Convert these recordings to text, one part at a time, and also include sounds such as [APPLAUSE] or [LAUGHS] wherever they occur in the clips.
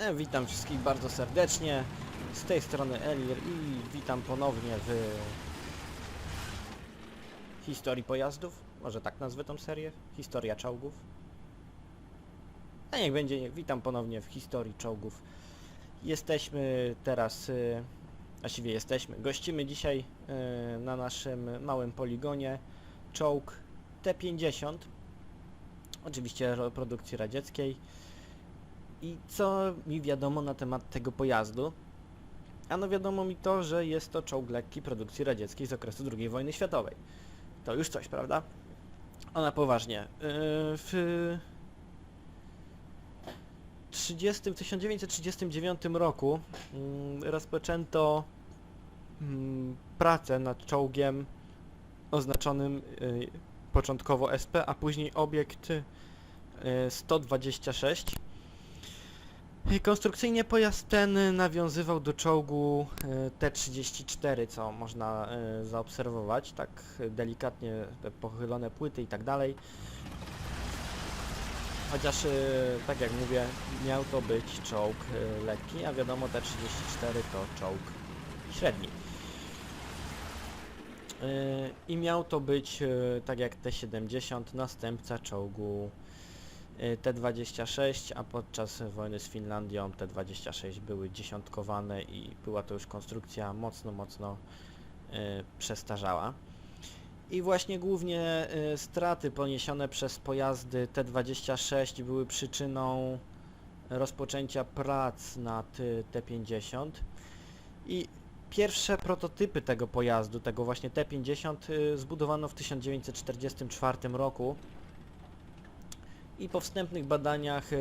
E, witam wszystkich bardzo serdecznie. Z tej strony Elir i witam ponownie w historii pojazdów. Może tak nazwę tą serię? Historia czołgów. A niech będzie, niech witam ponownie w historii czołgów. Jesteśmy teraz, y, właściwie jesteśmy, gościmy dzisiaj y, na naszym małym poligonie czołg T-50. Oczywiście ro- produkcji radzieckiej. I co mi wiadomo na temat tego pojazdu? Ano wiadomo mi to, że jest to czołg lekki produkcji radzieckiej z okresu II wojny światowej. To już coś, prawda? Ona poważnie. Yy, w 30, 1939 roku mm, rozpoczęto mm, pracę nad czołgiem oznaczonym y, początkowo SP, a później obiekt y, 126. Konstrukcyjnie pojazd ten nawiązywał do czołgu e, T-34, co można e, zaobserwować, tak delikatnie te pochylone płyty i tak dalej. Chociaż, e, tak jak mówię, miał to być czołg lekki, a wiadomo T-34 to czołg średni. I miał to być, tak jak T-70, następca czołgu T-26, a podczas wojny z Finlandią T-26 były dziesiątkowane i była to już konstrukcja mocno, mocno y, przestarzała. I właśnie głównie y, straty poniesione przez pojazdy T-26 były przyczyną rozpoczęcia prac nad y, T-50 i pierwsze prototypy tego pojazdu, tego właśnie T-50 y, zbudowano w 1944 roku i po wstępnych badaniach e,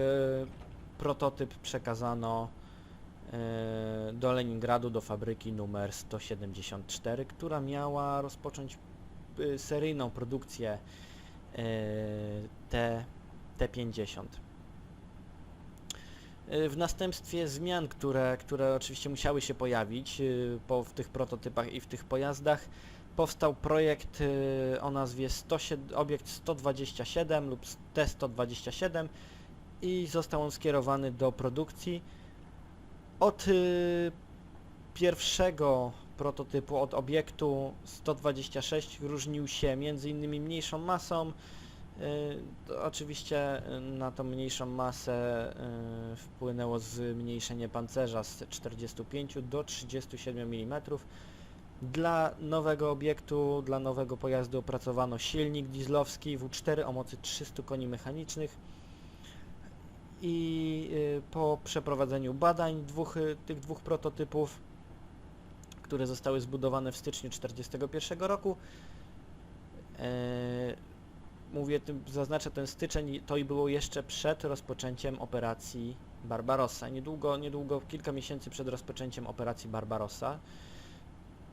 prototyp przekazano e, do Leningradu, do fabryki numer 174, która miała rozpocząć e, seryjną produkcję T, T50. E, W następstwie zmian, które, które oczywiście musiały się pojawić po, w tych prototypach i w tych pojazdach, powstał projekt y, o nazwie 107, obiekt 127 lub T127 i został on skierowany do produkcji. Od y, pierwszego prototypu, od obiektu 126 różnił się między innymi mniejszą masą. y, Oczywiście na tą mniejszą masę wpłynęło zmniejszenie pancerza z 45 do 37 mm. Dla nowego obiektu, dla nowego pojazdu opracowano silnik dieslowski W4 o mocy 300 koni mechanicznych i y, po przeprowadzeniu badań dwóch, y, tych dwóch prototypów, które zostały zbudowane w styczniu 1941 roku, e, mówię, zaznaczę ten styczeń, to i było jeszcze przed rozpoczęciem operacji Barbarossa. Niedługo, niedługo, kilka miesięcy przed rozpoczęciem operacji Barbarossa.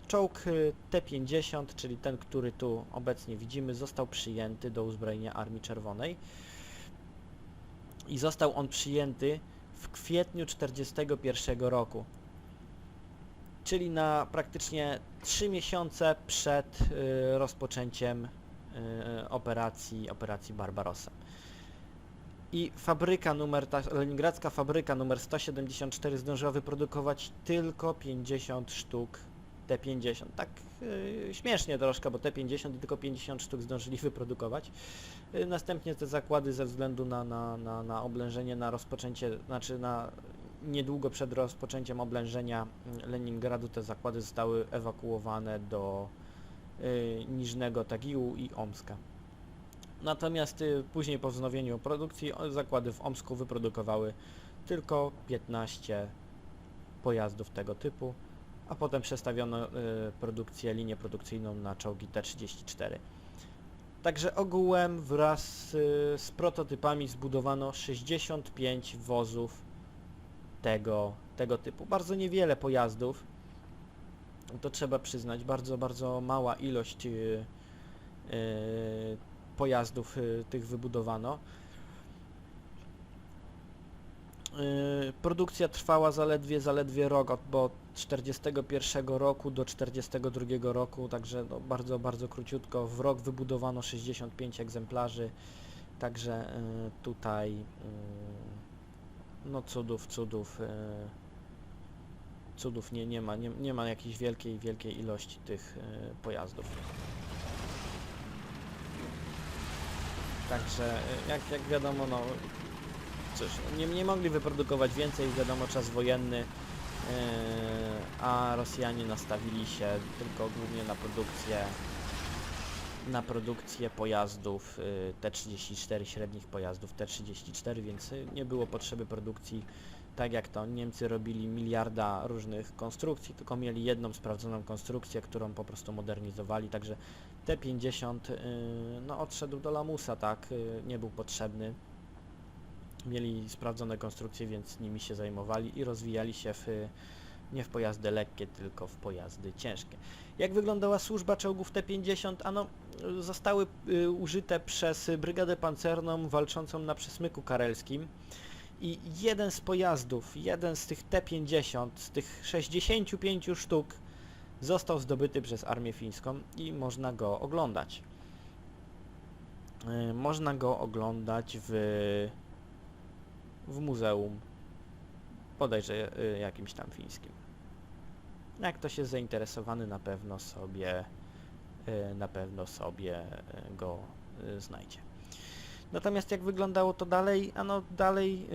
Czołg y, T-50, czyli ten, który tu obecnie widzimy, został przyjęty do uzbrojenia Armii Czerwonej i został on przyjęty w kwietniu 1941 roku, czyli na praktycznie 3 miesiące przed y, rozpoczęciem y, operacji, operacji Barbarossa. I fabryka numer, ta leningradzka fabryka numer 174 zdążyła wyprodukować tylko 50 sztuk T50. Tak yy, śmiesznie troszkę, bo T50 i tylko 50 sztuk zdążyli [LAUGHS] wyprodukować. Yy, następnie te zakłady ze względu na, na, na, na oblężenie, na rozpoczęcie, znaczy na niedługo przed rozpoczęciem oblężenia mm, Leningradu te zakłady zostały ewakuowane do yy, Niżnego Tagiłu i Omska. Natomiast y, później po wznowieniu produkcji zakłady w Omsku wyprodukowały tylko 15 pojazdów tego typu a potem przestawiono y, produkcję, linię produkcyjną na czołgi T-34. Także ogółem wraz y, z prototypami zbudowano 65 wozów tego, tego typu. Bardzo niewiele pojazdów, to trzeba przyznać, bardzo, bardzo mała ilość y, pojazdów tych wybudowano. Produkcja trwała zaledwie, zaledwie rok, bo 41 roku do 42 roku, także no bardzo, bardzo króciutko. W rok wybudowano 65 egzemplarzy, także yy, tutaj yy, no cudów, cudów, e, cudów nie, nie ma, nie, nie ma jakiejś wielkiej, wielkiej ilości tych e, pojazdów. Także e, jak, jak wiadomo, no cóż, nie, nie mogli wyprodukować więcej, wiadomo, czas wojenny, e, a Rosjanie nastawili się tylko głównie na produkcję na produkcję pojazdów y, T-34, średnich pojazdów T-34, więc nie było potrzeby produkcji tak jak to Niemcy robili miliarda różnych konstrukcji, tylko mieli jedną sprawdzoną konstrukcję, którą po prostu modernizowali, także T-50 y, no odszedł do lamusa, tak, nie był potrzebny. Mieli sprawdzone konstrukcje, więc nimi się zajmowali i rozwijali się w, nie w pojazdy lekkie, tylko w pojazdy ciężkie. Jak wyglądała służba czołgów T-50? Ano, zostały y, użyte przez Brygadę Pancerną walczącą na Przesmyku Karelskim i jeden z pojazdów, jeden z tych T-50, z tych 65 sztuk został zdobyty przez Armię Fińską i można go oglądać. Y, Można go oglądać w, w muzeum, bodajże y, jakimś tam fińskim. Jak ktoś jest zainteresowany, na pewno sobie, y, na pewno sobie y, go znajdzie. Natomiast jak wyglądało to dalej? Ano dalej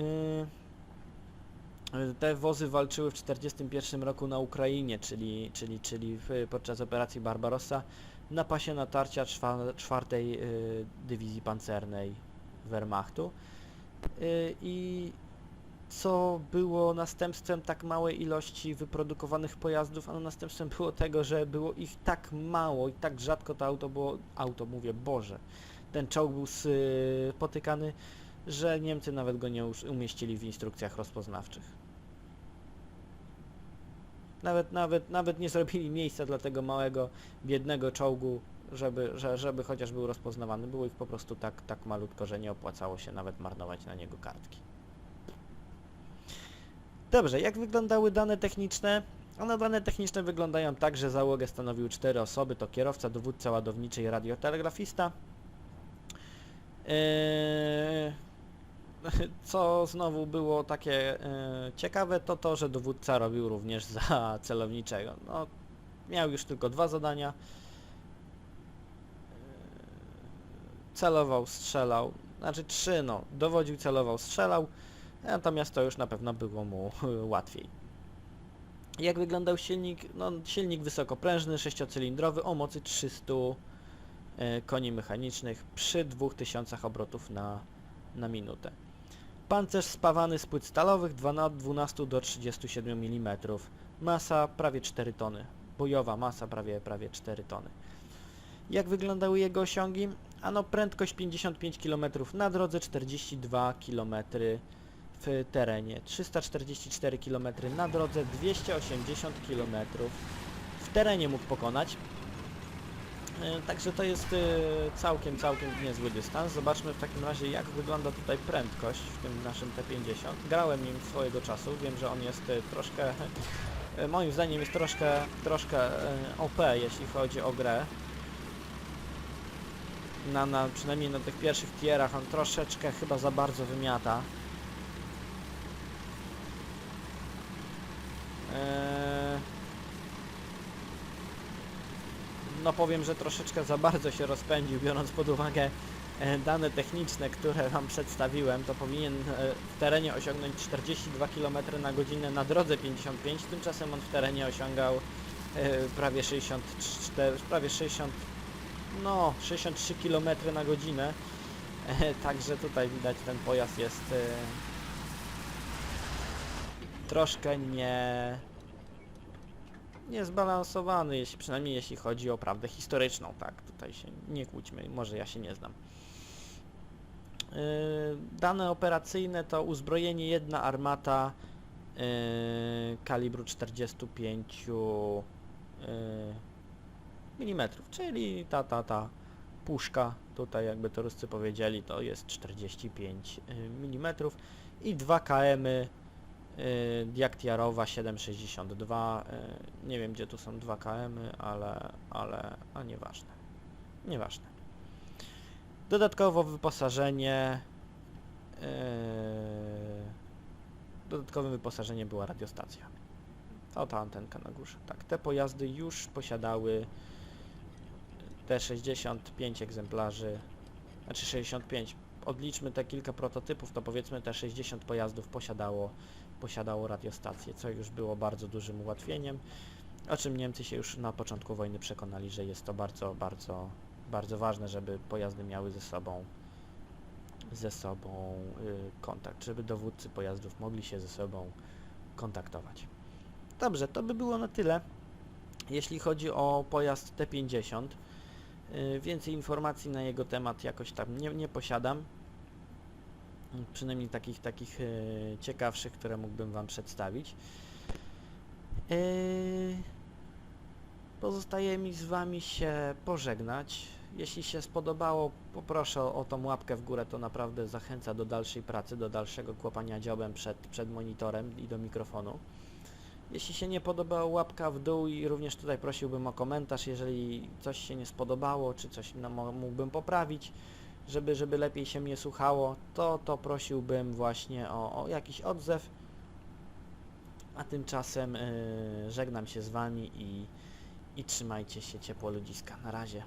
te wozy walczyły w 1941 roku na Ukrainie, czyli, czyli, czyli podczas operacji Barbarossa na pasie natarcia czwa- czwartej dywizji pancernej Wehrmachtu. Y, I co było następstwem tak małej ilości wyprodukowanych pojazdów? Ano następstwem było tego, że było ich tak mało i tak rzadko to auto było, auto mówię, Boże, ten czołg był spotykany, że Niemcy nawet go nie umieścili w instrukcjach rozpoznawczych. Nawet, nawet, nawet nie zrobili miejsca dla tego małego, biednego czołgu, żeby, że, żeby chociaż był rozpoznawany. Było ich po prostu tak, tak malutko, że nie opłacało się nawet marnować na niego kartki. Dobrze, jak wyglądały dane techniczne? One dane techniczne wyglądają tak, że załogę stanowiły cztery osoby, to kierowca, dowódca ładowniczy i radiotelegrafista. Eee, [LAUGHS] co znowu było takie e, ciekawe, to to, że dowódca robił również za celowniczego. No, miał już tylko dwa zadania. Eee, celował, strzelał, znaczy trzy, no, dowodził, celował, strzelał, natomiast to już na pewno było mu [LAUGHS] łatwiej. Jak wyglądał silnik? No, silnik wysokoprężny, sześciocylindrowy o mocy 300 e, koni mechanicznych przy 2000 obrotów na, na minutę. Pancerz spawany z płyt stalowych 2 od 12 do 37 mm. Masa prawie 4 tony. Bojowa masa prawie, prawie 4 tony. Jak wyglądały jego osiągi? Ano prędkość 55 km na drodze, 42 km w terenie, 344 km na drodze, 280 km w terenie mógł pokonać. E, Także to jest e, całkiem, całkiem niezły dystans. Zobaczmy w takim razie jak wygląda tutaj prędkość w tym naszym T50. Grałem nim swojego czasu, wiem, że on jest e, troszkę, [LAUGHS] moim zdaniem jest troszkę, troszkę OP, jeśli chodzi o grę. Na, na, przynajmniej na tych pierwszych tierach on troszeczkę chyba za bardzo wymiata. Eee, no powiem, że troszeczkę za bardzo się rozpędził, biorąc pod uwagę e, dane techniczne, które Wam przedstawiłem, to powinien e, w terenie osiągnąć 42 km na godzinę na drodze 55, tymczasem on w terenie osiągał e, prawie 64, prawie 60, no 63 km na godzinę, E, [LAUGHS] także tutaj widać ten pojazd jest e, troszkę nie niezbalansowany, jeśli, przynajmniej jeśli chodzi o prawdę historyczną, tak, tutaj się nie kłóćmy, może ja się nie znam. Yy, dane operacyjne to uzbrojenie jedna armata yy, kalibru 45 yy, mm, czyli ta, ta, ta puszka, tutaj jakby to Ruscy powiedzieli, to jest 45 mm i 2 km y, Diaktiarowa 762 y, nie wiem gdzie tu są 2 km ale, ale, a nieważne nieważne dodatkowo wyposażenie y, Dodatkowym wyposażeniem była radiostacja. O, ta antenka na górze. Tak, te pojazdy już posiadały te 65 egzemplarzy, znaczy 65. Odliczmy te kilka prototypów, to powiedzmy te 60 pojazdów posiadało, posiadało radiostację, co już było bardzo dużym ułatwieniem, o czym Niemcy się już na początku wojny przekonali, że jest to bardzo, bardzo, bardzo ważne, żeby pojazdy miały ze sobą ze sobą y, kontakt, żeby dowódcy pojazdów mogli się ze sobą kontaktować. Dobrze, to by było na tyle. Jeśli chodzi o pojazd T50, y, więcej informacji na jego temat jakoś tam nie, nie posiadam. Y, Przynajmniej takich, takich y, ciekawszych, które mógłbym Wam przedstawić. Y, Pozostaje mi z Wami się pożegnać. Jeśli się spodobało, poproszę o, tą łapkę w górę, to naprawdę zachęca do dalszej pracy, do dalszego kłapania dziobem przed, przed monitorem i do mikrofonu. Jeśli się nie podobało, łapka w dół i również tutaj prosiłbym o komentarz, jeżeli coś się nie spodobało, czy coś mógłbym poprawić, żeby, żeby lepiej się mnie słuchało, to, to prosiłbym właśnie o, o jakiś odzew. A tymczasem yy, żegnam się z Wami i, i trzymajcie się ciepło ludziska. Na razie.